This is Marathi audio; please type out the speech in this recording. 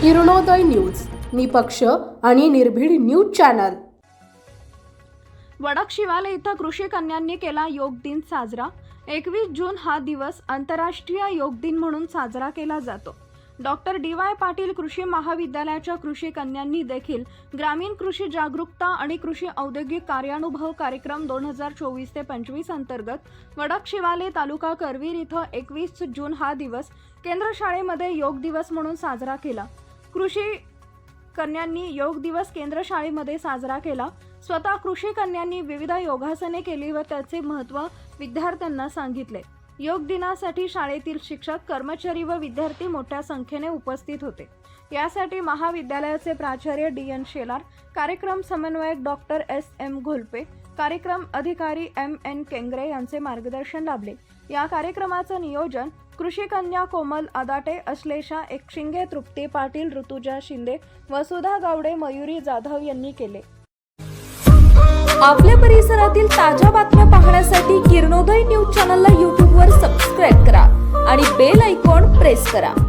किरणोदय न्यूज निपक्ष आणि निर्भीड न्यूज चॅनल. वडक शिवालय इथं कृषी कन्यांनी केला योग दिन साजरा. एकवीस जून हा दिवस आंतरराष्ट्रीय योग दिन म्हणून साजरा केला जातो. डॉक्टर डी वाय पाटील कृषी महाविद्यालयाच्या कृषी कन्यांनी देखील ग्रामीण कृषी जागरूकता आणि कृषी औद्योगिक कार्यानुभव कार्यक्रम दोन हजार चोवीस ते पंचवीस अंतर्गत वडक शिवाले तालुका करवीर इथं एकवीस जून हा दिवस केंद्र शाळेमध्ये योग दिवस म्हणून साजरा केला. कृषी कन्यांनी योग दिवस केंद्र शाळेमध्ये साजरा केला. स्वतः कृषी कन्यांनी विविध योगासने केली व त्याचे महत्त्व विद्यार्थ्यांना सांगितले. योग दिनासाठी शाळेतील शिक्षक कर्मचारी व विद्यार्थी मोठ्या संख्येने उपस्थित होते. यासाठी महाविद्यालयाचे प्राचार्य डी एन शेलार कार्यक्रम समन्वयक डॉक्टर एस एम घोलपे कार्यक्रम अधिकारी एम एन केंगरे यांचे मार्गदर्शन लाभले. या कार्यक्रमाचं नियोजन कृषी कन्या कोमल अदाटे अश्लेषा एकशिंगे तृप्ती पाटील ऋतुजा शिंदे वसुधा गावडे मयुरी जाधव यांनी केले. आपल्या परिसरातील ताज्या बातम्या पाहण्यासाठी किरणोदय न्यूज चॅनलला यूट्यूबवर ನಮಸ್ಕಾರ